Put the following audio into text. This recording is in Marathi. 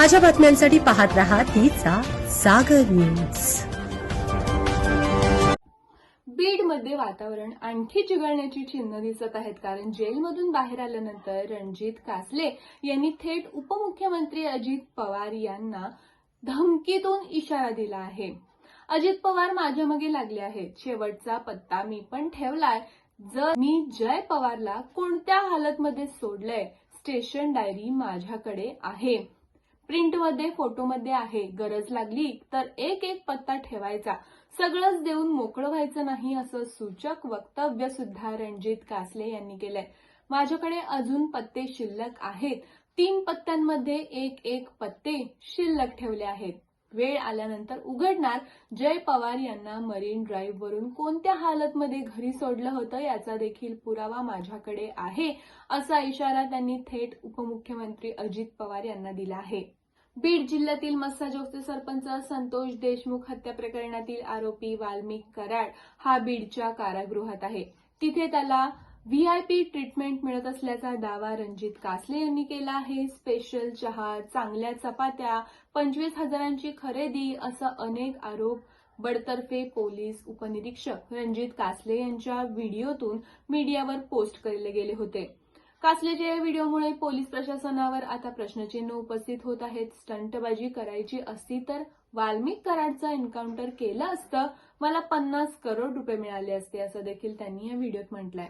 ताज्या बातम्यांसाठी पाहत रहा तिचा सागर न्यूज. बीडमध्ये वातावरण आणखी चिघळण्याची चिन्ह दिसत आहेत कारण जेलमधून बाहेर आल्यानंतर रणजित कासले यांनी थेट उपमुख्यमंत्री अजित पवार यांना धमकीतून इशारा दिला आहे. अजित पवार माझ्या मागे लागले आहेत. शेवटचा पत्ता मी पण ठेवलाय. जर मी जय पवारला कोणत्या हालतमध्ये सोडलंय स्टेशन डायरी माझ्याकडे आहे. प्रिंटमध्ये फोटोमध्ये आहे. गरज लागली तर एक एक पत्ता ठेवायचा. सगळंच देऊन मोकळं व्हायचं नाही असं सूचक वक्तव्य सुद्धा रणजित कासले यांनी केलंय. माझ्याकडे अजून पत्ते शिल्लक आहेत. तीन पत्त्यांमध्ये एक एक पत्ते शिल्लक ठेवले आहेत. वेळ आल्यानंतर उघडणार जय पवार यांना मरीन ड्राईव्ह वरून कोणत्या हालतमध्ये घरी सोडलं होतं याचा देखील पुरावा माझ्याकडे आहे असा इशारा त्यांनी थेट उपमुख्यमंत्री अजित पवार यांना दिला आहे. बीड जिल्ह्यातील मस्साजोगचे सरपंच संतोष देशमुख हत्या प्रकरणातील आरोपी वाल्मिक कराड हा बीडच्या कारागृहात आहे. तिथे त्याला व्हीआयपी ट्रीटमेंट मिळत असल्याचा दावा रणजित कासले यांनी केला आहे. स्पेशल चहा चांगल्या चपात्या पंचवीस हजारांची खरेदी असं अनेक आरोप बडतर्फे पोलीस उपनिरीक्षक रणजित कासले यांच्या व्हिडिओतून मीडियावर पोस्ट केले गेले होते. कासलेच्या या व्हिडिओमुळे पोलीस प्रशासनावर आता प्रश्नचिन्ह उपस्थित होत आहेत. स्टंटबाजी करायची असती तर वाल्मिक कराडचं एन्काउंटर केलं असतं. मला पन्नास करोड रुपये मिळाले असते असं देखील त्यांनी या व्हिडिओत म्हटलंय.